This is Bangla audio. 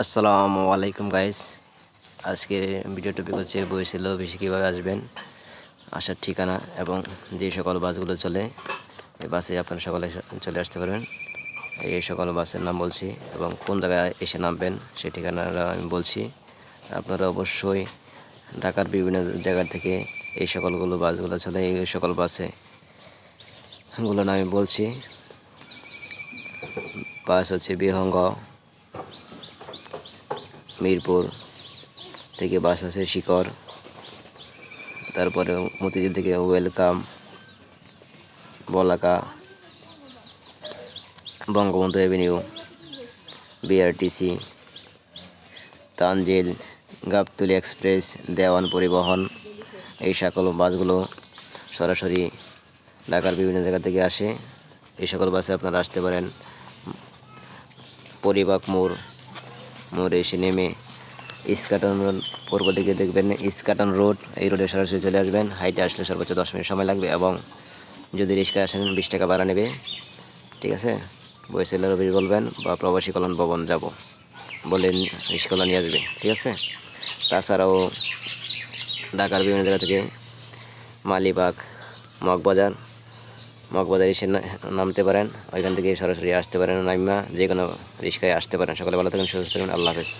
আসসালামু আলাইকুম গাইস আজকের ভিডিও টপিক হচ্ছে বইছিল বেশি কীভাবে আসবেন, আসার ঠিকানা এবং যে সকল বাসগুলো চলে, এই বাসে আপনারা সকলে চলে আসতে পারবেন। এই সকল বাসের নাম বলছি এবং কোন জায়গায় এসে নামবেন, সেই ঠিকানাটা আমি বলছি। আপনারা অবশ্যই ঢাকার বিভিন্ন জায়গা থেকে এই সকলগুলো বাসগুলো চলে, এই সকল বাসে গুলো আমি বলছি। বাস হচ্ছে বিহঙ্গ। মিরপুর থেকে বাস আছে শিকর তারপরে মতিঝিল থেকে Welcome, Balaka, Bangabandhu Avenue BRTC Tanjil, Gabtoli Express, Dewan পরিবহন, এই সকল বাসগুলো সরাসরি ঢাকার বিভিন্ন জায়গা থেকে আসে। এই সকল বাসে আপনারা আসতে পারেন। পরিবাক মোড় মোড়ে এসে নেমে ইস্কাটন রোড পূর্ব দিকে দেখবেন ইস্কাটন রোড এই রোডে সরাসরি চলে আসবেন। হাইটে আসলে সর্বোচ্চ দশ মিনিট সময় লাগবে এবং যদি রিক্সায় আসেন বিশ টাকা ভাড়া নেবে। ঠিক আছে? বয়সেলের রবি বলবেন, বা প্রবাসী কল্যাণ ভবন যাব বলে রিক্সাওয়ালা নিয়ে আসবে। ঠিক আছে? তাছাড়াও ঢাকার বিভিন্ন জায়গা থেকে মালিবাগ, মগবাজার মগবাজার এসে নামতে পারেন। ওইখান থেকে সরাসরি আসতে পারেন। নাইমা যে কোনো রিক্সায় আসতে পারেন। সকালে ভালো থাকেন, সুস্থ থাকেন। আল্লাহ হাফেজ।